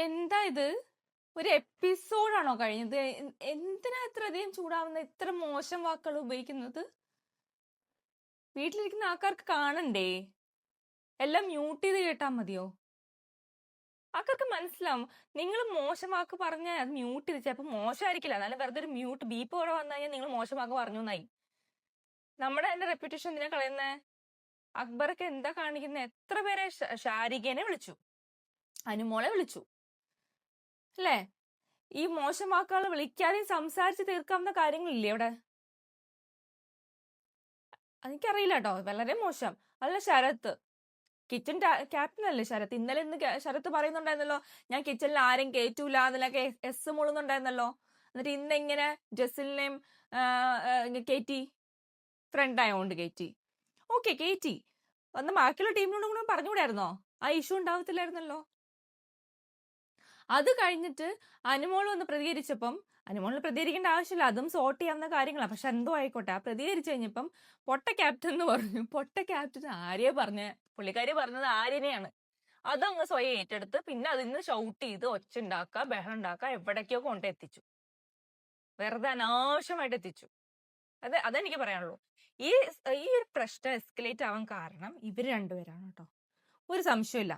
എന്താ ഇത്? ഒരു എപ്പിസോഡാണോ കഴിഞ്ഞത്? എന്തിനാ ഇത്ര അധികം ചൂടാവുന്ന? ഇത്ര മോശം വാക്കുകൾ ഉപയോഗിക്കുന്നത്? വീട്ടിലിരിക്കുന്ന ആൾക്കാർക്ക് കാണണ്ടേ? എല്ലാം മ്യൂട്ട് ചെയ്ത് കേട്ടാ മതിയോ? ആൾക്കാർക്ക് മനസ്സിലാവും. നിങ്ങൾ മോശം വാക്ക് പറഞ്ഞാൽ അത് മ്യൂട്ട് ചെയ്ത് ചിലപ്പോൾ മോശമായിരിക്കില്ല. എന്നാലും വെറുതെ ഒരു മ്യൂട്ട് ബീപ്പ് കൂടെ വന്നു കഴിഞ്ഞാൽ നിങ്ങൾ മോശം വാക്ക് പറഞ്ഞു എന്നായി നമ്മുടെ എന്റെ റെപ്യൂട്ടേഷൻ എന്തിനാ കളയുന്നേ? അക്ബർക്ക് എന്താ കാണിക്കുന്നത് എത്ര പേരെ ഷാരികേനെ വിളിച്ചു. അനുമോളെ വിളിച്ചു. അല്ലേ? ഈ മോശം വാക്കുകൾ വിളിക്കാതെയും സംസാരിച്ച് തീർക്കാവുന്ന കാര്യങ്ങളില്ലേ അവിടെ എനിക്കറിയില്ല കേട്ടോ. വളരെ മോശം. അല്ല ശരത്ത്. കിച്ചൺ ക്യാപ്റ്റൻ അല്ലേ ശരത്ത്? ഇന്നലെ ഇന്ന് ശരത്ത് പറയുന്നുണ്ടായിരുന്നല്ലോ ഞാൻ കിച്ചണിൽ ആരും കയറ്റൂല എന്നൊക്കെ എസ് മുളുന്നുണ്ടായിരുന്നല്ലോ. എന്നിട്ട് ഇന്ന് എങ്ങനെ ജസിലിനെയും കയറ്റി ഫ്രണ്ട് ആയതുകൊണ്ട് കയറ്റി ഓക്കെ കയറ്റി വന്ന് ബാക്കിയുള്ള ടീമിനോടും കൂടെ പറഞ്ഞുകൂടായിരുന്നോ? ആ ഇഷ്യൂ ഉണ്ടാവത്തില്ലായിരുന്നല്ലോ. അത് കഴിഞ്ഞിട്ട് അനുമോൾ വന്ന് പ്രതികരിച്ചപ്പം അനുമോളിന് പ്രതികരിക്കേണ്ട ആവശ്യമില്ല അതും സോർട്ട് ചെയ്യാവുന്ന കാര്യങ്ങളാണ് പക്ഷെ എന്തോ ആയിക്കോട്ടെ ആ പ്രതികരിച്ചു കഴിഞ്ഞപ്പം പൊട്ട ക്യാപ്റ്റൻ എന്ന് പറഞ്ഞു. പൊട്ട ക്യാപ്റ്റൻ ആര്യെ പറഞ്ഞ? പുള്ളിക്കാരി പറഞ്ഞത് ആര്യനെയാണ്. അതങ്ങ് സ്വയം ഏറ്റെടുത്ത് പിന്നെ അതിൽ നിന്ന് ഷൗട്ട് ചെയ്ത് ഒച്ച ഉണ്ടാക്കുക ബഹളം ഉണ്ടാക്കുക എവിടേക്കോ കൊണ്ടെത്തിച്ചു വെറുതെ അനാവശ്യമായിട്ട് എത്തിച്ചു. അത് അതെനിക്ക് പറയാനുള്ളൂ. ഈ ഈ ഒരു പ്രശ്നം എസ്കലേറ്റ് ആവാൻ കാരണം ഇവർ രണ്ടുപേരാണ് കേട്ടോ. ഒരു സംശയമില്ല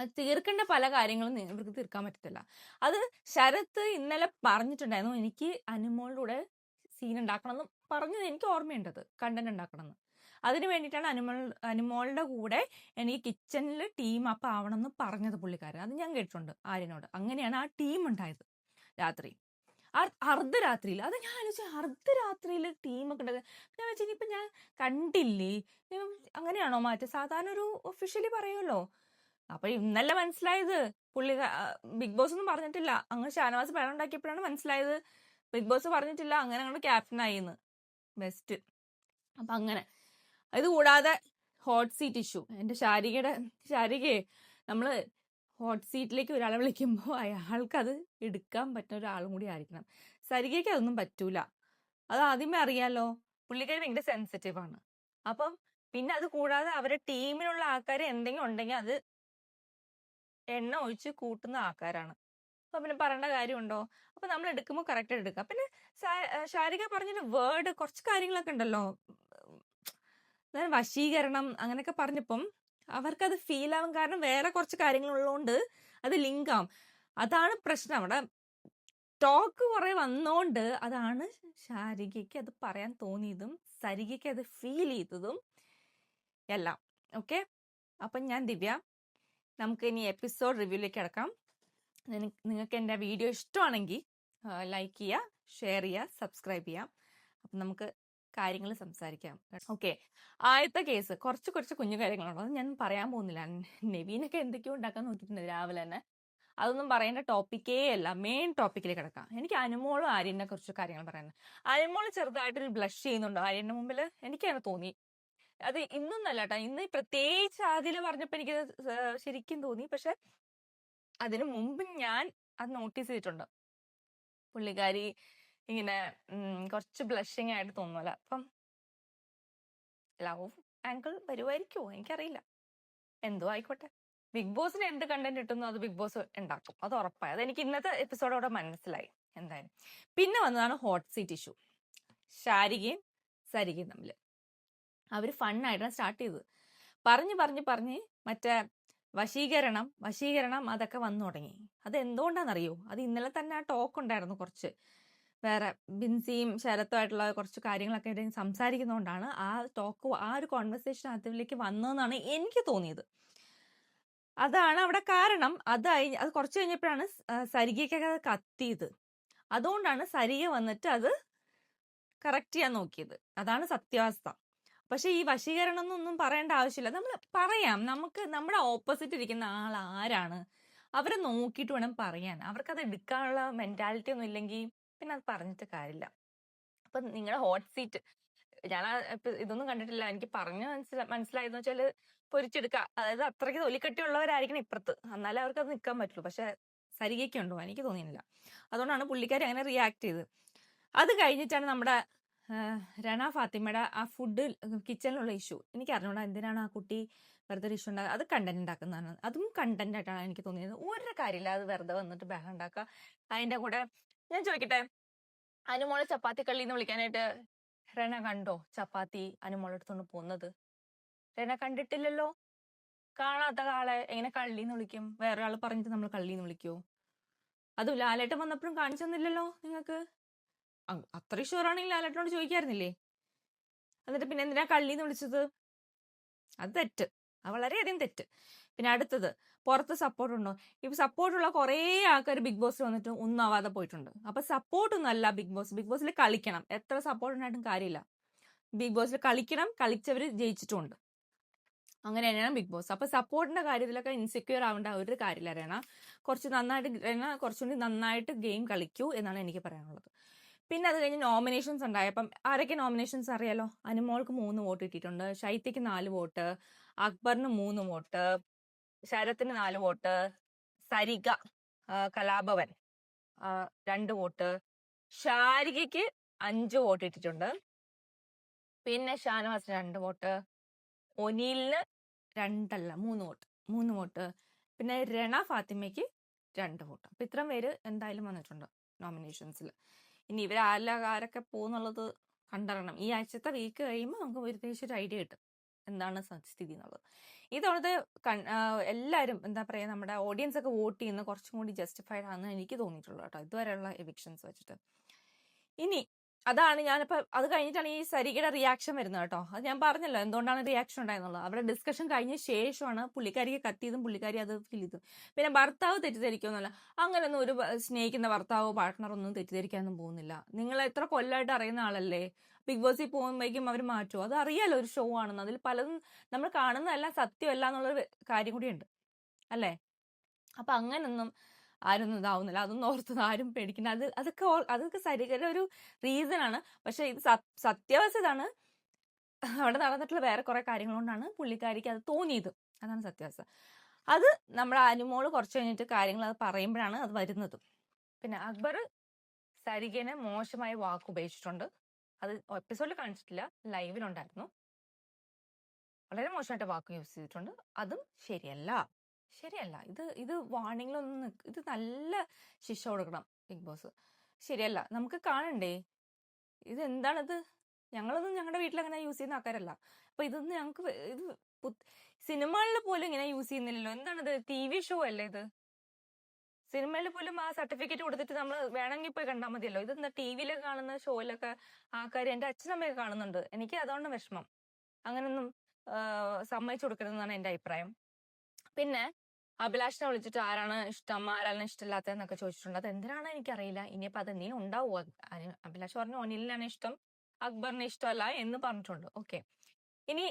അത് തീർക്കേണ്ട പല കാര്യങ്ങളും ഇവർക്ക് തീർക്കാൻ പറ്റത്തില്ല. അത് ശരത്ത് ഇന്നലെ പറഞ്ഞിട്ടുണ്ടായിരുന്നു എനിക്ക് അനുമോളിലൂടെ സീൻ ഉണ്ടാക്കണം എന്ന് പറഞ്ഞത് എനിക്ക് ഓർമ്മയുണ്ടത് കണ്ടന്റ് ഉണ്ടാക്കണം എന്ന് അതിന് വേണ്ടിയിട്ടാണ് അനുമോൾ അനുമോളുടെ കൂടെ എനിക്ക് കിച്ചണിൽ ടീം അപ്പ് ആവണം എന്ന് പറഞ്ഞത് പുള്ളിക്കാരൻ അത് ഞാൻ കേട്ടിട്ടുണ്ട് ആര്യനോട്. അങ്ങനെയാണ് ആ ടീം ഉണ്ടായത് രാത്രി. അർദ്ധരാത്രിയിൽ അത് ഞാൻ ആലോചിച്ചു അർദ്ധരാത്രിയിൽ ടീമൊക്കെ ഉണ്ടായത്. ഞാൻ വെച്ചാൽ ഇനിയിപ്പം ഞാൻ കണ്ടില്ലേ? അങ്ങനെയാണോ മാറ്റം? സാധാരണ ഒരു ഒഫീഷ്യലി പറയുമല്ലോ അപ്പൊ ഇന്നല്ല മനസ്സിലായത്? പുള്ളി ബിഗ് ബോസ് ഒന്നും പറഞ്ഞിട്ടില്ല. അങ്ങ് ഷാനവാസ് പഴം ഉണ്ടാക്കിയപ്പോഴാണ് മനസ്സിലായത്. ബിഗ് ബോസ് പറഞ്ഞിട്ടില്ല അങ്ങനെ അങ്ങോട്ട് ക്യാപ്റ്റൻ ആയിന്ന്. ബെസ്റ്റ്. അപ്പൊ അങ്ങനെ. ഇത് കൂടാതെ ഹോട്ട് സീറ്റ് ഇഷ്യൂ. എന്റെ ശാരികയുടെ ശാരികയെ നമ്മൾ ഹോട്ട് സീറ്റിലേക്ക് ഒരാളെ വിളിക്കുമ്പോൾ അയാൾക്ക് അത് എടുക്കാൻ പറ്റുന്ന ഒരാളും കൂടി ആയിരിക്കണം. സരികയ്ക്ക് അതൊന്നും പറ്റൂല. അത് ആദ്യമേ അറിയാലോ. പുള്ളിക്കാരി ഭയങ്കര സെൻസിറ്റീവ് ആണ്. അപ്പം പിന്നെ അത് കൂടാതെ അവരുടെ ടീമിലുള്ള ആൾക്കാർ എന്തെങ്കിലും ഉണ്ടെങ്കിൽ അത് എണ്ണ ഒഴിച്ച് കൂട്ടുന്ന ആൾക്കാരാണ്. അപ്പൊ പിന്നെ പറയേണ്ട കാര്യമുണ്ടോ? അപ്പൊ നമ്മൾ എടുക്കുമ്പോൾ കറക്റ്റ് എടുക്കുക. പിന്നെ ശാരിക പറഞ്ഞൊരു വേർഡ് കുറച്ച് കാര്യങ്ങളൊക്കെ ഉണ്ടല്ലോ. വശീകരണം അങ്ങനെയൊക്കെ പറഞ്ഞപ്പം അവർക്കത് ഫീൽ ആവും കാരണം വേറെ കുറച്ച് കാര്യങ്ങളുള്ളതുകൊണ്ട് അത് ലിങ്ക് ആവും. അതാണ് പ്രശ്നം. അവിടെ ടോക്ക് കുറെ വന്നോണ്ട് അതാണ് ശാരികയ്ക്ക് അത് പറയാൻ തോന്നിയതും സരികയ്ക്ക് അത് ഫീൽ ചെയ്തതും എല്ലാം. ഓക്കെ അപ്പം ഞാൻ ദിവ്യ നമുക്ക് ഇനി എപ്പിസോഡ് റിവ്യൂലേക്ക് കിടക്കാം. നിങ്ങൾക്ക് എന്റെ വീഡിയോ ഇഷ്ടമാണെങ്കിൽ ലൈക്ക് ചെയ്യുക ഷെയർ ചെയ്യുക സബ്സ്ക്രൈബ് ചെയ്യാം അപ്പം നമുക്ക് കാര്യങ്ങൾ സംസാരിക്കാം. ഓക്കെ ആദ്യത്തെ കേസ് കുറച്ച് കുറച്ച് കുഞ്ഞു കാര്യങ്ങളുണ്ട്. അത് ഞാൻ പറയാൻ പോകുന്നില്ല. നെവീനൊക്കെ എന്തൊക്കെയോ ഉണ്ടാക്കാൻ നോക്കിയിട്ടുണ്ട് രാവിലെ തന്നെ. അതൊന്നും പറയേണ്ട ടോപ്പിക്കേ അല്ല. മെയിൻ ടോപ്പിക്കിൽ കിടക്കാം. എനിക്ക് അനുമോളും ആര്യനെ കുറിച്ച് കാര്യങ്ങൾ പറയാനുണ്ട്. അനുമോൾ ചെറുതായിട്ടൊരു ബ്ലഷ് ചെയ്യുന്നുണ്ടോ. ആര്യന്റെ മുമ്പിൽ എനിക്കങ്ങനെ തോന്നി. അത് ഇന്നൊന്നല്ല കേട്ടോ ഇന്ന് പ്രത്യേകിച്ച് ആദ്യം പറഞ്ഞപ്പോ എനിക്ക് ശരിക്കും തോന്നി. പക്ഷെ അതിനു മുമ്പ് ഞാൻ അത് നോട്ടീസ് ചെയ്തിട്ടുണ്ട്. പുള്ളിക്കാരി ഇങ്ങനെ കുറച്ച് ബ്ലഷിങ് ആയിട്ട് തോന്നുമല്ല അപ്പം ലവ് ആങ്കിൾ വരുമായിരിക്കുമോ എനിക്കറിയില്ല. എന്തോ ആയിക്കോട്ടെ. ബിഗ് ബോസിന് എന്ത് കണ്ടന്റ് കിട്ടുന്നു അത് ബിഗ് ബോസ് ഉണ്ടാക്കും. അത് ഉറപ്പായി. അത് എനിക്ക് ഇന്നത്തെ എപ്പിസോഡോടെ മനസ്സിലായി എന്തായാലും. പിന്നെ വന്നതാണ് ഹോട്ട് സീറ്റ് ഇഷ്യൂ ശാരികയും സരികയും തമ്മിൽ അവർ ഫണ്ണായിട്ടാണ് സ്റ്റാർട്ട് ചെയ്തത്. പറഞ്ഞ് പറഞ്ഞ് പറഞ്ഞ് മറ്റേ വശീകരണം വശീകരണം അതൊക്കെ വന്നു തുടങ്ങി. അത് എന്തുകൊണ്ടാണെന്നറിയോ അത് ഇന്നലെ തന്നെ ആ ടോക്ക് ഉണ്ടായിരുന്നു കുറച്ച്. വേറെ ബിൻസിയും ശരത്തുമായിട്ടുള്ള കുറച്ച് കാര്യങ്ങളൊക്കെ ഇടയിൽ സംസാരിക്കുന്നതുകൊണ്ടാണ് ആ ടോക്ക് ആ ഒരു കോൺവെർസേഷൻ അതിലേക്ക് വന്നതെന്നാണ് എനിക്ക് തോന്നിയത്. അതാണ് അവിടെ കാരണം. അത് അത് കുറച്ച് കഴിഞ്ഞപ്പോഴാണ് സരികയ്ക്കൊക്കെ അത് കത്തിയത്. അതുകൊണ്ടാണ് സരിക വന്നിട്ട് അത് കറക്റ്റ് ചെയ്യാൻ നോക്കിയത്. അതാണ് സത്യാവസ്ഥ. പക്ഷെ ഈ വശീകരണം എന്നൊന്നും പറയേണ്ട ആവശ്യമില്ല. നമ്മൾ പറയാം. നമുക്ക് നമ്മുടെ ഓപ്പോസിറ്റ് ഇരിക്കുന്ന ആൾ ആരാണ്? അവരെ നോക്കിയിട്ട് വേണം പറയാൻ. അവർക്കത് എടുക്കാനുള്ള മെന്റാലിറ്റി ഒന്നും ഇല്ലെങ്കിൽ പിന്നെ അത് പറഞ്ഞിട്ട് കാര്യമില്ല. അപ്പൊ നിങ്ങളുടെ ഹോട്ട് സീറ്റ് ഞാൻ ഇതൊന്നും കണ്ടിട്ടില്ല. എനിക്ക് പറഞ്ഞു മനസ്സില മനസ്സിലായെന്ന് വെച്ചാൽ പൊരിച്ചെടുക്കുക അതായത് അത്രയ്ക്ക് തൊലിക്കട്ടിയുള്ളവരായിരിക്കണം ഇപ്പുറത്ത്. എന്നാലേ അവർക്ക് അത് നിൽക്കാൻ പറ്റുള്ളൂ. പക്ഷെ സരികയ്ക്കുണ്ടോ? എനിക്ക് തോന്നിയില്ല. അതുകൊണ്ടാണ് പുള്ളിക്കാരി അങ്ങനെ റിയാക്ട് ചെയ്ത് അത് കഴിഞ്ഞിട്ടാണ് നമ്മുടെ രണ ഫാത്തിമയുടെ ആ ഫുഡ് കിച്ചണിലുള്ള ഇഷ്യൂ. എനിക്ക് അറിഞ്ഞൂടാ എന്തിനാണ് ആ കുട്ടി വെറുതെ ഒരു ഇഷ്യൂ ഉണ്ടാക്കുക അത് കണ്ടന്റ് ഉണ്ടാക്കുന്നതാണ്. അതും കണ്ടന്റ് ആയിട്ടാണ് എനിക്ക് തോന്നിയത്. ഒരു കാര്യമില്ല അത് വെറുതെ വന്നിട്ട് ബഹളം ഉണ്ടാക്കുക. അതിന്റെ കൂടെ ഞാൻ ചോദിക്കട്ടെ? അനുമോളെ ചപ്പാത്തി കള്ളി എന്ന് വിളിക്കാനായിട്ട് റെന കണ്ടോ ചപ്പാത്തി അനുമോളെ അടുത്തുനിന്ന് പോകുന്നത്? റെന കണ്ടിട്ടില്ലല്ലോ? കാണാത്ത ആളെ എങ്ങനെ കള്ളി എന്ന് വിളിക്കും? വേറെ പറഞ്ഞിട്ട് നമ്മൾ കള്ളി എന്ന് വിളിക്കുവോ? അതും ലാലേട്ടൻ വന്നപ്പോഴും കാണിച്ചൊന്നുമില്ലല്ലോ നിങ്ങൾക്ക്? അത്ര ഷുവറാണെങ്കിൽ ലാലേട്ടനോട് ചോദിക്കായിരുന്നില്ലേ? എന്നിട്ട് പിന്നെ എന്തിനാ കള്ളി എന്ന് വിളിച്ചത്? അത് തെറ്റ്. അത് വളരെയധികം തെറ്റ്. പിന്നെ അടുത്തത് പുറത്ത് സപ്പോർട്ട് ഉണ്ടോ? ഇപ്പൊ സപ്പോർട്ടുള്ള കുറേ ആൾക്കാർ ബിഗ് ബോസ് വന്നിട്ട് ഒന്നും ആവാതെ പോയിട്ടുണ്ട്. അപ്പൊ സപ്പോർട്ട് അല്ല ബിഗ് ബോസ്. ബിഗ് ബോസിൽ കളിക്കണം. എത്ര സപ്പോർട്ട് ഉണ്ടായിട്ടും കാര്യമില്ല. ബിഗ് ബോസിൽ കളിക്കണം കളിച്ചവർ ജയിച്ചിട്ടുണ്ട്. അങ്ങനെ തന്നെയാണ് ബിഗ് ബോസ്. അപ്പൊ സപ്പോർട്ടിന്റെ കാര്യത്തിലൊക്കെ ഇൻസെക്യൂർ ആവേണ്ട ഒരു കാര്യമില്ല രേണ. കുറച്ച് നന്നായിട്ട് രേണ കുറച്ചുകൂടി നന്നായിട്ട് ഗെയിം കളിക്കൂ എന്നാണ് എനിക്ക് പറയാനുള്ളത്. പിന്നെ അത് കഴിഞ്ഞ് നോമിനേഷൻസ് ഉണ്ടായപ്പം ആരൊക്കെ നോമിനേഷൻസ് അറിയാലോ? അനുമോൾക്ക് മൂന്ന് വോട്ട് കിട്ടിയിട്ടുണ്ട്. ഷൈത്യക്ക് നാല് വോട്ട് അക്ബറിന് മൂന്ന് വോട്ട് ശരത്തിന് നാല് വോട്ട് സരിക കലാഭവൻ രണ്ട് വോട്ട് ഷാരികയ്ക്ക് അഞ്ച് വോട്ട് ഇട്ടിട്ടുണ്ട് പിന്നെ ഷാനവാസിന് രണ്ട് വോട്ട് ഒനീലിന് രണ്ടല്ല മൂന്ന് വോട്ട് മൂന്ന് വോട്ട്. പിന്നെ രണ ഫാത്തിമയ്ക്ക് രണ്ട് വോട്ട്. അപ്പൊ ഇത്രയും പേര് എന്തായാലും വന്നിട്ടുണ്ട് നോമിനേഷൻസിൽ ഇനി ഇവർ ആരൊക്കെ പോകുന്നുള്ളത് കണ്ടറിയണം. ഈ ആഴ്ചത്തെ വീക്ക് കഴിയുമ്പോൾ നമുക്ക് ഏകദേശം ഒരു ഐഡിയ കിട്ടും. എന്താണ് സ്ഥിതി എന്നുള്ളത്. ഇതോടത്തെ കൺ- എല്ലാവരും എന്താ പറയുക നമ്മുടെ ഓഡിയൻസ് ഒക്കെ വോട്ട് ചെയ്യുന്ന കുറച്ചും കൂടി ജസ്റ്റിഫൈഡ് ആണെന്ന് എനിക്ക് തോന്നിയിട്ടുള്ളൂ കേട്ടോ. ഇതുവരെയുള്ള എവിക്ഷൻസ് വെച്ചിട്ട്. ഇനി അതാണ് ഞാനിപ്പോ അത് കഴിഞ്ഞിട്ടാണ് ഈ സരികയുടെ റിയാക്ഷൻ വരുന്നത് കേട്ടോ. അത് ഞാൻ പറഞ്ഞല്ലോ എന്തുകൊണ്ടാണ് റിയാക്ഷൻ ഉണ്ടായെന്നുള്ളത് അവരുടെ ഡിസ്കഷൻ കഴിഞ്ഞ ശേഷമാണ് പുള്ളിക്കാരിക്ക് കത്തിയതും പുള്ളിക്കാരി അത് ഫീൽ ചെയ്തു. പിന്നെ ഭർത്താവ് തെറ്റിദ്ധരിക്കുമെന്നല്ല. അങ്ങനെയൊന്നും ഒരു സ്നേഹിക്കുന്ന ഭർത്താവോ പാർട്ട്ണറോ ഒന്നും തെറ്റിദ്ധരിക്കാനൊന്നും പോകുന്നില്ല. നിങ്ങൾ എത്ര കൊല്ലമായിട്ട് അറിയുന്ന ആളല്ലേ? ബിഗ് ബോസിൽ പോകുമ്പോഴേക്കും അവർ മാറ്റുമോ അത് അറിയാലോ ഒരു ഷോ ആണെന്ന്. അതിൽ പലതും നമ്മൾ കാണുന്നതെല്ലാം സത്യമല്ല എന്നുള്ളൊരു കാര്യം കൂടിയുണ്ട് അല്ലേ? അപ്പൊ അങ്ങനൊന്നും ആരൊന്നും ഇതാവുന്നില്ല. അതൊന്നും ഓർത്തത് ആരും പേടിക്കണ്ട. അത് അതൊക്കെ അതൊക്കെ സരികര ഒരു റീസൺ ആണ്. പക്ഷെ ഇത് സത്യാവസ്ഥതാണ് അവിടെ നടന്നിട്ടുള്ള വേറെ കുറെ കാര്യങ്ങൾ കൊണ്ടാണ് പുള്ളിക്കാരിക്ക് അത് തോന്നിയത്. അതാണ് സത്യാവസ്ഥ. അത് നമ്മുടെ അനുമോൾ കുറച്ച് കഴിഞ്ഞിട്ട് കാര്യങ്ങൾ അത് പറയുമ്പോഴാണ് അത് വരുന്നത്. പിന്നെ അക്ബർ സരികനെ മോശമായ വാക്ക് ഉപയോഗിച്ചിട്ടുണ്ട്. അത് എപ്പിസോഡിൽ കാണിച്ചിട്ടില്ല ലൈവിലുണ്ടായിരുന്നു വളരെ മോശമായിട്ട് വാക്ക് യൂസ് ചെയ്തിട്ടുണ്ട്. അതും ശരിയല്ല. ശരിയല്ല. ഇത് ഇത് വാണിങ്ങിലൊന്നും ഇത് നല്ല ശിക്ഷ കൊടുക്കണം ബിഗ് ബോസ്. ശരിയല്ല. നമുക്ക് കാണണ്ടേ? ഇത് എന്താണിത് ഞങ്ങളൊന്നും ഞങ്ങളുടെ വീട്ടിൽ അങ്ങനെ യൂസ് ചെയ്യുന്ന ആൾക്കാരല്ല. അപ്പൊ ഇതൊന്നും ഞങ്ങൾക്ക് ഇത് സിനിമകളിൽ പോലും ഇങ്ങനെ യൂസ് ചെയ്യുന്നില്ലല്ലോ. എന്താണിത്? ടി വി ഷോ അല്ലേ ഇത്? സിനിമയിൽ പോലും ആ സർട്ടിഫിക്കറ്റ് കൊടുത്തിട്ട് നമ്മൾ വേണമെങ്കിൽ പോയി കണ്ടാൽ മതിയല്ലോ. ഇതെന്താ ടി വിയിലൊക്കെ കാണുന്ന ഷോയിലൊക്കെ ആൾക്കാർ എന്റെ അച്ഛനമ്മയൊക്കെ കാണുന്നുണ്ട്. എനിക്ക് അതുകൊണ്ട് വിഷമം. അങ്ങനൊന്നും സമ്മതിച്ചു കൊടുക്കരുതെന്നാണ് എന്റെ അഭിപ്രായം. പിന്നെ അഭിലാഷിനെ വിളിച്ചിട്ട് ആരാണ് ഇഷ്ടം ആരാണ് ഇഷ്ടമില്ലാത്തതെന്നൊക്കെ ചോദിച്ചിട്ടുണ്ട്. അത് എന്തിനാണ് എനിക്കറിയില്ല. ഇനിയിപ്പോ അത് എന്തെങ്കിലും ഉണ്ടാവുമോ അഭിലാഷ് പറഞ്ഞു ഒനിലിനാണ് ഇഷ്ടം അക്ബറിനെ ഇഷ്ടമല്ല എന്ന് പറഞ്ഞിട്ടുണ്ട്. ഓക്കെ. ഇനി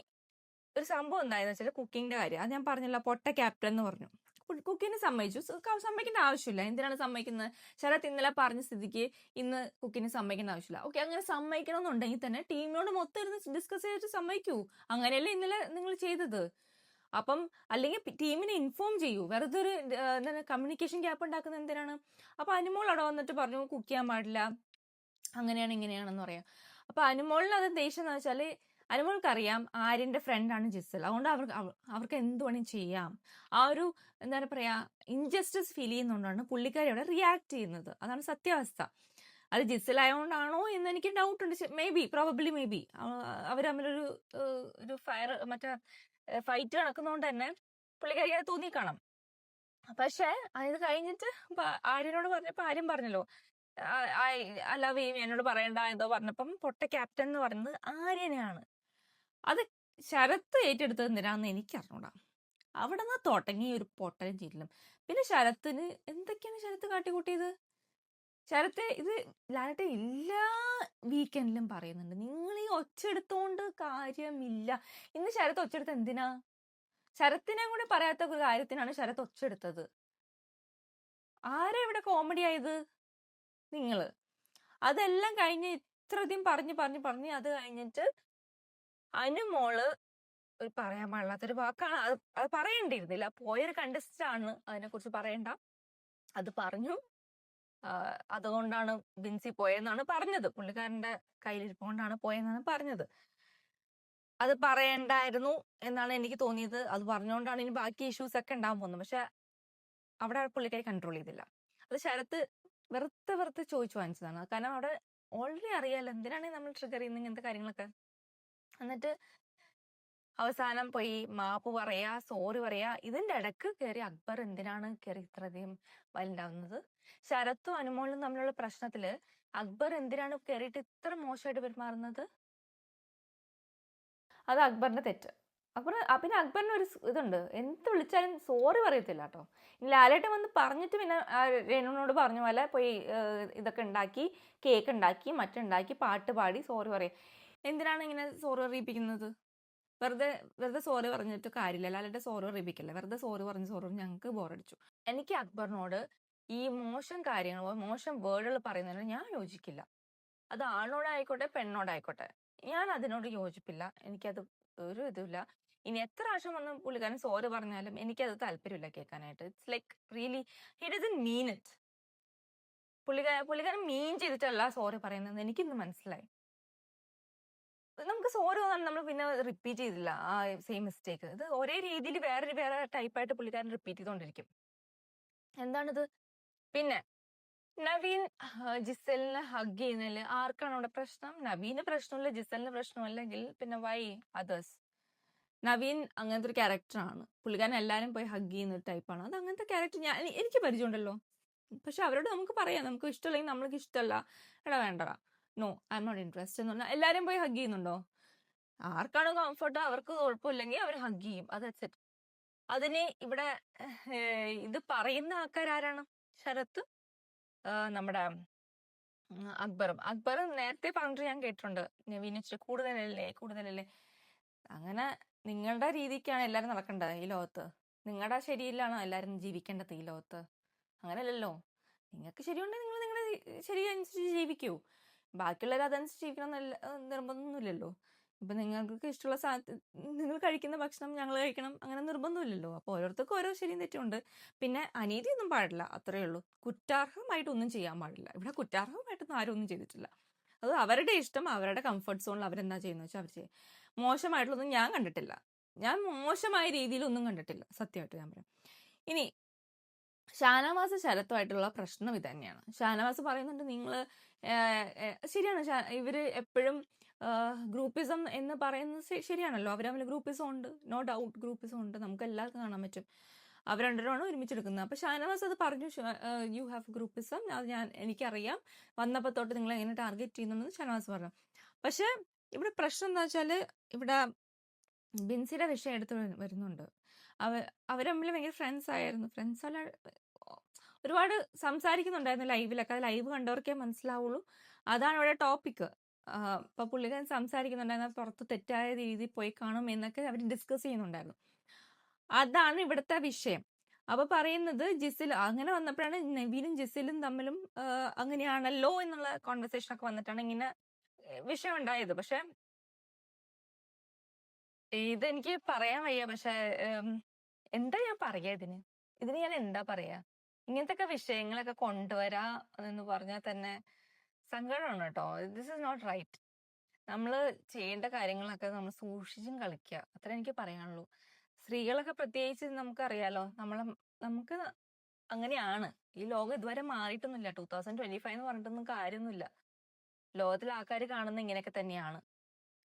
ഒരു സംഭവം എന്തായെന്ന് വെച്ചാൽ കുക്കിങ്ങിന്റെ കാര്യം. അത് ഞാൻ പറഞ്ഞില്ല പൊട്ട ക്യാപ്റ്റൻ എന്ന് പറഞ്ഞു. കുക്കിങ്ങിന് സമ്മതിച്ചു. സമ്മതിക്കേണ്ട ആവശ്യമില്ല. എന്തിനാണ് സമ്മതിക്കുന്നത്? ശരത് ഇന്നലെ പറഞ്ഞ സ്ഥിതിക്ക് ഇന്ന് കുക്കിന് സമ്മതിക്കേണ്ട ആവശ്യമില്ല. ഓക്കെ അങ്ങനെ സമ്മതിക്കണമെന്നുണ്ടെങ്കിൽ തന്നെ ടീമിനോട് മൊത്തം ഇരുന്ന് ഡിസ്കസ് ചെയ്തിട്ട് സമ്മതിക്കൂ. അങ്ങനെയല്ലേ ഇന്നലെ നിങ്ങൾ ചെയ്തത്? അപ്പം അല്ലെങ്കിൽ ടീമിനെ ഇൻഫോം ചെയ്യൂ. വെറുതെ ഒരു എന്താ കമ്മ്യൂണിക്കേഷൻ ഗ്യാപ്പ് ഉണ്ടാക്കുന്നത് എന്തിനാണ്? അപ്പൊ അനുമോൾ അവിടെ വന്നിട്ട് പറഞ്ഞു കുക്ക് ചെയ്യാൻ പാടില്ല. അങ്ങനെയാണ് ഇങ്ങനെയാണെന്ന് പറയാം. അപ്പൊ അനുമോളിന് അത് ദേഷ്യം എന്ന് വെച്ചാൽ അനുമോൾക്കറിയാം ആര്യന്റെ ഫ്രണ്ടാണ് ജിസൽ. അതുകൊണ്ട് അവർക്ക് അവർക്ക് എന്ത് വേണമെങ്കിലും ചെയ്യാം. ആ ഒരു എന്താണ് പറയാ ഇൻജസ്റ്റിസ് ഫീൽ ചെയ്യുന്നതുകൊണ്ടാണ് പുള്ളിക്കാരി അവിടെ റിയാക്ട് ചെയ്യുന്നത്. അതാണ് സത്യാവസ്ഥ. അത് ജിസൽ എന്ന് എനിക്ക് ഡൗട്ട് ഉണ്ട്. May be probably may be അവർ തമ്മിലൊരു ഒരു ഫയർ മറ്റേ ഫൈറ്റ് നടക്കുന്നതുകൊണ്ട് തന്നെ പുള്ളിക്കാരി അത് തോന്നി കാണാം പക്ഷെ അത് കഴിഞ്ഞിട്ട് ആര്യനോട് പറഞ്ഞപ്പോ ആര്യം പറഞ്ഞല്ലോ അല്ല വേവി എന്നോട് പറയണ്ട എന്തോ പറഞ്ഞപ്പം പൊട്ട ക്യാപ്റ്റൻ എന്ന് പറയുന്നത് ആര്യനെയാണ്. അത് ശരത്ത് ഏറ്റെടുത്തത് എന്തിനാന്ന് എനിക്ക് അറിഞ്ഞൂടാ അവിടെ നിന്ന് തുടങ്ങി ഒരു പൊട്ടനും ചിരിലും പിന്നെ ശരത്തിന് എന്തൊക്കെയാണ് ശരത്ത് കാട്ടിക്കൂട്ടിയത്? ശരത്തെ ഇത് ലാലട്ടെ എല്ലാ വീക്കെൻഡിലും പറയുന്നുണ്ട്. നിങ്ങൾ ഈ ഒച്ചെടുത്തോണ്ട് കാര്യമില്ല. ഇന്ന് ശരത്ത് ഒച്ചെടുത്ത് എന്തിനാ? ശരത്തിനെ കൂടെ പറയാത്ത ഒരു കാര്യത്തിനാണ് ശരത്ത് ഒച്ചെടുത്തത്. ആരാ ഇവിടെ കോമഡി ആയത് നിങ്ങൾ. അതെല്ലാം കഴിഞ്ഞ് ഇത്രയധികം പറഞ്ഞ് പറഞ്ഞ് പറഞ്ഞ് അത് കഴിഞ്ഞിട്ട് അനുമോൾ ഒരു പറയാൻ പാടില്ലാത്തൊരു വാക്കാണ്. അത് അത് പറയേണ്ടിയിരുന്നില്ല. പോയൊരു കണ്ടസ്റ്റ് ആണ്. അതിനെ കുറിച്ച് പറയണ്ട. അത് പറഞ്ഞു. അതുകൊണ്ടാണ് ബിൻസി പോയെന്നാണ് പറഞ്ഞത്. പുള്ളിക്കാരന്റെ കയ്യിലിരിപ്പുകൊണ്ടാണ് പോയെന്നാണ് പറഞ്ഞത്. അത് പറയണ്ടായിരുന്നു എന്നാണ് എനിക്ക് തോന്നിയത്. അത് പറഞ്ഞുകൊണ്ടാണ് ഇനി ബാക്കി ഇഷ്യൂസ് ഒക്കെ ഉണ്ടാകാൻ പോകുന്നത്. പക്ഷെ അവിടെ പുള്ളിക്കാരി കൺട്രോൾ ചെയ്തില്ല. അത് ശരത്ത് വെറുതെ വെറുതെ ചോദിച്ചു വാങ്ങിച്ചതാണ്. കാരണം അവിടെ ഓൾറെഡി അറിയാലോ എന്തിനാണ് നമ്മൾ ട്രിഗർ ചെയ്യുന്ന ഇങ്ങനത്തെ കാര്യങ്ങളൊക്കെ? എന്നിട്ട് അവസാനം പോയി മാപ്പ് പറയാ സോറി പറയാ. ഇതിന്റെ ഇടയ്ക്ക് കയറി അക്ബർ എന്തിനാണ് കയറി ഇത്രയധികം വലുണ്ടാവുന്നത് ശരത്തും അനുമോളും തമ്മിലുള്ള പ്രശ്നത്തിൽ അക്ബർ എന്തിനാണ് കയറിയിട്ട് ഇത്ര മോശമായിട്ട് പെരുമാറുന്നത്? അത് അക്ബറിന്റെ തെറ്റ്. അക്ബർ പിന്നെ അക്ബറിന് ഒരു ഇതുണ്ട്. എന്ത് വിളിച്ചാലും സോറി പറയത്തില്ല കേട്ടോ. ലാലേട്ടൻ വന്ന് പറഞ്ഞിട്ട് പിന്നെ രേണുവിനോട് പറഞ്ഞ പോലെ പോയി ഇതൊക്കെ ഉണ്ടാക്കി കേക്ക് ഉണ്ടാക്കി മറ്റുണ്ടാക്കി പാട്ട് പാടി സോറി പറയും. എന്തിനാണ് ഇങ്ങനെ സോറി അറിയിപ്പിക്കുന്നത് വെറുതെ വെറുതെ സോറി പറഞ്ഞിട്ട് കാര്യമില്ല. ലാലേട്ടൻ സോറി അറിയിപ്പിക്കില്ല വെറുതെ സോറി പറഞ്ഞ് സോറി ഞങ്ങൾക്ക് ബോറടിച്ചു. എനിക്ക് അക്ബറിനോട് ഈ മോശം കാര്യങ്ങൾ മോശം വേർഡുകൾ പറയുന്നതിനോട് ഞാൻ യോജിക്കില്ല. അത് ആണോടായിക്കോട്ടെ പെണ്ണോടായിക്കോട്ടെ ഞാൻ അതിനോട് യോജിപ്പില്ല. എനിക്കത് ഒരു ഇതുമില്ല. ഇനി എത്ര പ്രാവശ്യം വന്ന് പുള്ളിക്കാരൻ സോറി പറഞ്ഞാലും എനിക്കത് താല്പര്യമില്ല കേൾക്കാനായിട്ട്. It's like really he doesn't mean it പുള്ളിക്കാരൻ പുള്ളിക്കാരൻ മീൻ ചെയ്തിട്ടല്ല സോറി പറയുന്നത് എനിക്കിന്ന് മനസ്സിലായി. നമുക്ക് സോറി വന്നാൽ നമ്മൾ പിന്നെ റിപ്പീറ്റ് ചെയ്തില്ല ആ സെയിം മിസ്റ്റേക്ക് ഇത് ഒരേ രീതിയിൽ വേറൊരു വേറെ ടൈപ്പായിട്ട് പുള്ളിക്കാരൻ റിപ്പീറ്റ് ചെയ്തുകൊണ്ടിരിക്കും. എന്താണിത്? പിന്നെ നവീൻ ജിസലിനെ ഹഗ് ചെയ്യുന്നതിൽ ആർക്കാണ് അവിടെ പ്രശ്നം? നവീന് പ്രശ്നമില്ല ജിസലിന് പ്രശ്നമല്ലെങ്കിൽ പിന്നെ വൈ അതേഴ്സ് നവീൻ അങ്ങനത്തെ ഒരു ക്യാരക്ടറാണ് പുള്ളിക്കാരൻ എല്ലാവരും പോയി ഹഗ് ചെയ്യുന്ന ഒരു ടൈപ്പാണ് അത് അങ്ങനത്തെ ക്യാരക്ടർ ഞാൻ എനിക്ക് പരിചയമുണ്ടല്ലോ. പക്ഷെ അവരോട് നമുക്ക് പറയാം. നമുക്ക് ഇഷ്ടമല്ലെങ്കിൽ നമ്മൾക്ക് ഇഷ്ടമല്ല. എടാ വേണ്ടടാ. No I M not interest എന്ന് പറഞ്ഞാൽ എല്ലാവരും പോയി ഹഗ് ചെയ്യുന്നുണ്ടോ? ആർക്കാണോ കംഫർട്ട് അവർക്ക് കുഴപ്പമില്ലെങ്കിൽ അവർ ഹഗ് ചെയ്യും. അത് ഇറ്റ് അതിന് ഇവിടെ ഇത് പറയുന്ന ആൾക്കാരാരാണ്? ശരത്ത് നമ്മുടെ അക്ബറും. അക്ബർ നേരത്തെ പറഞ്ഞിട്ട് ഞാൻ കേട്ടിട്ടുണ്ട്. ഇച്ചിരി കൂടുതലല്ലേ കൂടുതലല്ലേ. അങ്ങനെ നിങ്ങളുടെ രീതിക്കാണ് എല്ലാവരും നടക്കേണ്ടത് ഈ ലോകത്ത്. നിങ്ങളുടെ ശരിയിലാണോ എല്ലാവരും ജീവിക്കേണ്ടത് ഈ ലോകത്ത്? അങ്ങനെയല്ലല്ലോ. നിങ്ങൾക്ക് ശരിയുണ്ടെങ്കിൽ നിങ്ങൾ നിങ്ങളുടെ ശരി അനുസരിച്ച് ജീവിക്കൂ. ബാക്കിയുള്ളവർ അതനുസരിച്ച് ജീവിക്കണം എന്നല്ല നിർബന്ധമൊന്നുമില്ലല്ലോ. ഇപ്പൊ നിങ്ങൾക്ക് ഇഷ്ടമുള്ള സാധനം നിങ്ങൾ കഴിക്കുന്ന ഭക്ഷണം ഞങ്ങൾ കഴിക്കണം അങ്ങനെ നിർബന്ധമില്ലല്ലോ. അപ്പൊ ഓരോരുത്തർക്കും ഓരോ ശരിയും തെറ്റുമുണ്ട് പിന്നെ അനീതിയൊന്നും പാടില്ല അത്രയേ ഉള്ളൂ. കുറ്റാർഹമായിട്ട് ഒന്നും ചെയ്യാൻ പാടില്ല. ഇവിടെ കുറ്റാർഹമായിട്ടൊന്നും ആരും ഒന്നും ചെയ്തിട്ടില്ല. അത് അവരുടെ ഇഷ്ടം അവരുടെ കംഫർട്ട് സോണിൽ അവരെന്താ ചെയ്യുന്നത് വെച്ചാൽ അവർ ചെയ്യും. മോശമായിട്ടുള്ളതൊന്നും ഞാൻ കണ്ടിട്ടില്ല. ഞാൻ മോശമായ രീതിയിലൊന്നും കണ്ടിട്ടില്ല. സത്യമായിട്ട് ഞാൻ പറയാം. ഇനി ഷാനവാസ് ശരത്തുമായിട്ടുള്ള പ്രശ്നം ഇത് തന്നെയാണ് ഷാനവാസ് പറയുന്നുണ്ട് നിങ്ങൾ ശരിയാണ്. ഇവർ എപ്പോഴും ഗ്രൂപ്പിസം എന്ന് പറയുന്നത് ശരിയാണല്ലോ. അവർ തമ്മിൽ ഗ്രൂപ്പിസം ഉണ്ട്. നോ ഡൗട്ട് ഗ്രൂപ്പിസം ഉണ്ട്. നമുക്ക് എല്ലാവർക്കും കാണാൻ പറ്റും. അവർ രണ്ടുപേരാണ് ഒരുമിച്ചെടുക്കുന്നത്. അപ്പൊ ഷാനവാസ് അത് പറഞ്ഞു. യു ഹാവ് ഗ്രൂപ്പിസം അത് ഞാൻ എനിക്കറിയാം. വന്നപ്പോ തൊട്ട് നിങ്ങൾ എങ്ങനെ ടാർഗറ്റ് ചെയ്യുന്നെന്ന് ഷാനവാസ് പറഞ്ഞു. പക്ഷേ ഇവിടെ പ്രശ്നം എന്താ വെച്ചാൽ ഇവിടെ ബിൻസിയുടെ വിഷയം എടുത്ത് വരുന്നുണ്ട്. അവ അവർ തമ്മിൽ ഭയങ്കര ഫ്രണ്ട്സ് ആയിരുന്നു. ഫ്രണ്ട്സ് അല്ല ഒരുപാട് സംസാരിക്കുന്നുണ്ടായിരുന്നു ലൈവിലൊക്കെ അത് ലൈവ് കണ്ടവർക്കേ മനസ്സിലാവുള്ളൂ. അതാണ് ഇവിടെ ടോപ്പിക് ഇപ്പൊ പുള്ളിക്കാരൻ സംസാരിക്കുന്നുണ്ടായിരുന്നു. പുറത്ത് തെറ്റായ രീതിയിൽ പോയി കാണും എന്നൊക്കെ അവർ ഡിസ്കസ് ചെയ്യുന്നുണ്ടായിരുന്നു. അതാണ് ഇവിടുത്തെ വിഷയം. അപ്പൊ പറയുന്നത് ജിസിൽ അങ്ങനെ വന്നപ്പോഴാണ് നവീനും ജിസിലും തമ്മിലും അങ്ങനെയാണല്ലോ എന്നുള്ള കോൺവെർസേഷൻ ഒക്കെ വന്നിട്ടാണ് ഇങ്ങനെ വിഷയം ഉണ്ടായത് പക്ഷെ ഇതെനിക്ക് പറയാൻ വയ്യ. പക്ഷെ എന്താ ഞാൻ പറയാ ഇതിന്? ഇതിന് ഞാൻ എന്താ പറയാ? ഇങ്ങനത്തെ വിഷയങ്ങളൊക്കെ കൊണ്ടുവരാ എന്ന് പറഞ്ഞാൽ തന്നെ സങ്കടമാണ് കേട്ടോ. ദിസ് ഇസ് നോട്ട് റൈറ്റ് നമ്മൾ ചെയ്യേണ്ട കാര്യങ്ങളൊക്കെ നമ്മൾ സൂക്ഷിച്ചും കളിക്കുക. അത്ര എനിക്ക് പറയാനുള്ളൂ. സ്ത്രീകളൊക്കെ പ്രത്യേകിച്ച് നമുക്കറിയാലോ നമ്മളെ നമുക്ക് അങ്ങനെയാണ്. ഈ ലോകം ഇതുവരെ മാറിയിട്ടൊന്നുമില്ല. ടൂ തൗസൻഡ് ട്വന്റി ഫൈവ് എന്ന് പറഞ്ഞിട്ടൊന്നും കാര്യമൊന്നുമില്ല. ലോകത്തിലെ ആൾക്കാർ കാണുന്ന ഇങ്ങനെയൊക്കെ തന്നെയാണ്.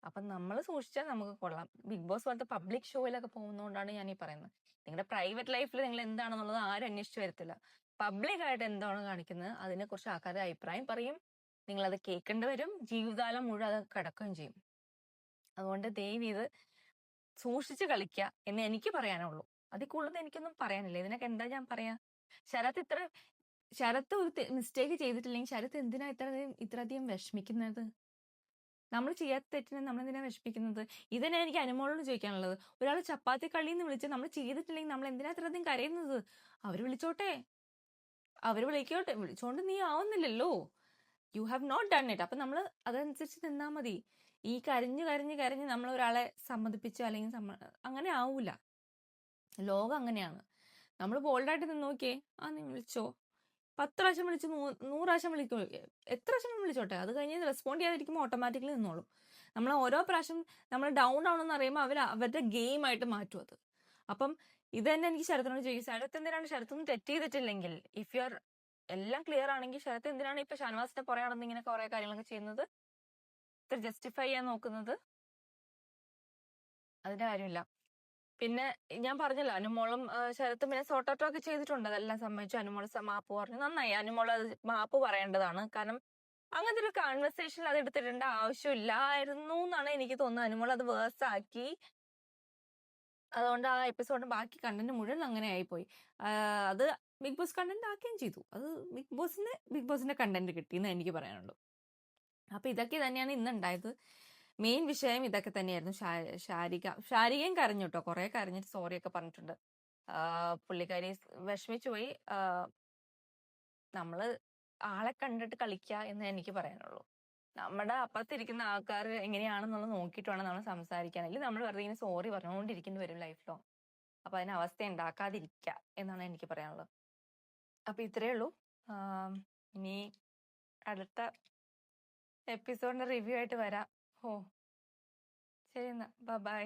അപ്പൊ നമ്മൾ സൂക്ഷിച്ചാൽ നമുക്ക് കൊള്ളാം. ബിഗ് ബോസ് പോലത്തെ പബ്ലിക് ഷോയിലൊക്കെ പോകുന്നതുകൊണ്ടാണ് ഞാൻ ഈ പറയുന്നത്. നിങ്ങളുടെ പ്രൈവറ്റ് ലൈഫിൽ നിങ്ങൾ എന്താണെന്നുള്ളത് ആരും അന്വേഷിച്ചു വരത്തില്ല. പബ്ലിക് ആയിട്ട് എന്താണ് കാണിക്കുന്നത്? അതിനെ കുറിച്ച് ആൾക്കാരെ അഭിപ്രായം പറയും. നിങ്ങൾ അത് കേൾക്കേണ്ടി വരും. ജീവിതകാലം മുഴുവൻ അത് കിടക്കുകയും ചെയ്യും. അതുകൊണ്ട് ദയവ് ഇത് സൂക്ഷിച്ച് കളിക്കുക എന്ന് എനിക്ക് പറയാനുള്ളൂ. അതിൽ കൂടുതൽ എനിക്കൊന്നും പറയാനില്ല. ഇതിനൊക്കെ എന്താ ഞാൻ പറയാ? ശരത് ഇത്ര ശരത്ത് ഒരു മിസ്റ്റേക്ക് ചെയ്തിട്ടില്ലെങ്കിൽ ശരത്ത് എന്തിനാ ഇത്ര ഇത്രയധികം വിഷമിക്കുന്നത്? നമ്മൾ ചെയ്യാത്ത തെറ്റിനെ നമ്മൾ എന്തിനാ വിഷമിക്കുന്നത്? ഇതന്നെ എനിക്ക് അനുമോളോട് ചോദിക്കാനുള്ളത്. ഒരാൾ ചപ്പാത്തി കള്ളിന്ന് വിളിച്ച് നമ്മൾ ചെയ്തിട്ടില്ലെങ്കിൽ നമ്മൾ എന്തിനാ ഇത്രയധികം കരയുന്നത്? അവർ വിളിച്ചോട്ടെ. അവർ വിളിക്കോട്ടെ. വിളിച്ചോണ്ട് നീ ആവുന്നില്ലല്ലോ. You have not done it അപ്പൊ നമ്മൾ അതനുസരിച്ച് നിന്നാ മതി. ഈ കരഞ്ഞു കരഞ്ഞു കരഞ്ഞ് നമ്മൾ ഒരാളെ സമ്മതിപ്പിച്ചു അല്ലെങ്കിൽ സമ്മ- അങ്ങനെ ആവൂല. ലോകം അങ്ങനെയാണ്. നമ്മൾ ബോൾഡായിട്ട് നിന്ന് നോക്കിയേ. ആ നീ വിളിച്ചോ. പത്ത് പ്രാവശ്യം വിളിച്ച് നൂറ് പ്രാവശ്യം വിളിക്കും. എത്ര പ്രാവശ്യം വിളിച്ചോട്ടെ. അത് കഴിഞ്ഞ് റെസ്പോണ്ട് ചെയ്യാതിരിക്കുമ്പോൾ ഓട്ടോമാറ്റിക്കലി നിന്നോളും. നമ്മൾ ഓരോ പ്രാവശ്യം നമ്മൾ ഡൗൺ ആണെന്ന് അറിയുമ്പോൾ അവർ അവരുടെ ഗെയിം ആയിട്ട് മാറ്റും അത്. അപ്പം ഇത് തന്നെ എനിക്ക് ശരത്തിനോട് ചോദിക്കും. ശരത്ത് എന്തിനാണ്? ശരത്തൊന്നും തെറ്റ് ചെയ്തിട്ടില്ലെങ്കിൽ ഇഫ് യു ആർ എല്ലാം ക്ലിയർ ആണെങ്കിൽ ശരത്ത് എന്തിനാണ് ഇപ്പൊ ഷാൻവാസിന്റെ പുറകെ നടന്ന് ഇങ്ങനെ കുറെ കാര്യങ്ങളൊക്കെ ചെയ്യുന്നത്? ഇത്ര ജസ്റ്റിഫൈ ചെയ്യാൻ നോക്കുന്നത്? അതിന്റെ കാര്യമില്ല. പിന്നെ ഞാൻ പറഞ്ഞല്ലോ അനുമോളും ശരത്തും പിന്നെ സോട്ടോട്ടോ ഒക്കെ ചെയ്തിട്ടുണ്ട്. അതെല്ലാം സമ്മതിച്ചു അനുമോൾ മാപ്പ് പറഞ്ഞു. നന്നായി. അനുമോൾ അത് മാപ്പ് പറയേണ്ടതാണ്. കാരണം അങ്ങനത്തെ ഒരു കോൺവെർസേഷൻ അത് എടുത്തിടേണ്ട ആവശ്യമില്ലായിരുന്നു എന്നാണ് എനിക്ക് തോന്നുന്നത്. അനുമോൾ അത് വേഴ്സ് ആക്കി. അതുകൊണ്ട് ആ എപ്പിസോഡ് ബാക്കി കണ്ടന്റ് മുഴുവൻ അങ്ങനെ ആയിപ്പോയി. അത് ബിഗ് ബോസ് കണ്ടന്റ് ആക്കുകയും ചെയ്തു. അത് ബിഗ് ബോസിന് ബിഗ് ബോസിന്റെ കണ്ടന്റ് കിട്ടിയെന്ന് എനിക്ക് പറയാനുള്ളൂ. അപ്പൊ ഇതൊക്കെ തന്നെയാണ് ഇന്ന് ഉണ്ടായത് മെയിൻ വിഷയം ഇതൊക്കെ തന്നെയായിരുന്നു. ശാരിക ശാരികയും കരഞ്ഞു കേട്ടോ കുറെ കരഞ്ഞിട്ട് ഒക്കെ പറഞ്ഞിട്ടുണ്ട്. പുള്ളിക്കാരി വിഷമിച്ചു പോയി. നമ്മൾ ആളെ കണ്ടിട്ട് കളിക്ക എന്ന് എനിക്ക് പറയാനുള്ളൂ. നമ്മുടെ അപ്പത്തിരിക്കുന്ന ആൾക്കാർ എങ്ങനെയാണെന്നുള്ളത് നോക്കിയിട്ട് വേണം നമ്മൾ സംസാരിക്കാൻ. അല്ലെങ്കിൽ നമ്മൾ വെറുതെ ഇങ്ങനെ സോറി പറഞ്ഞുകൊണ്ടിരിക്കേണ്ടി വരും ലൈഫ് ലോങ് അപ്പൊ അതിന് അവസ്ഥ ഉണ്ടാക്കാതിരിക്ക എന്നാണ് എനിക്ക് പറയാനുള്ളത്. അപ്പൊ ഇത്രയേ ഉള്ളൂ. ഇനി അടുത്ത എപ്പിസോഡിന്റെ റിവ്യൂ ആയിട്ട് വരാം. ഓ ശരി എന്നാ ബൈ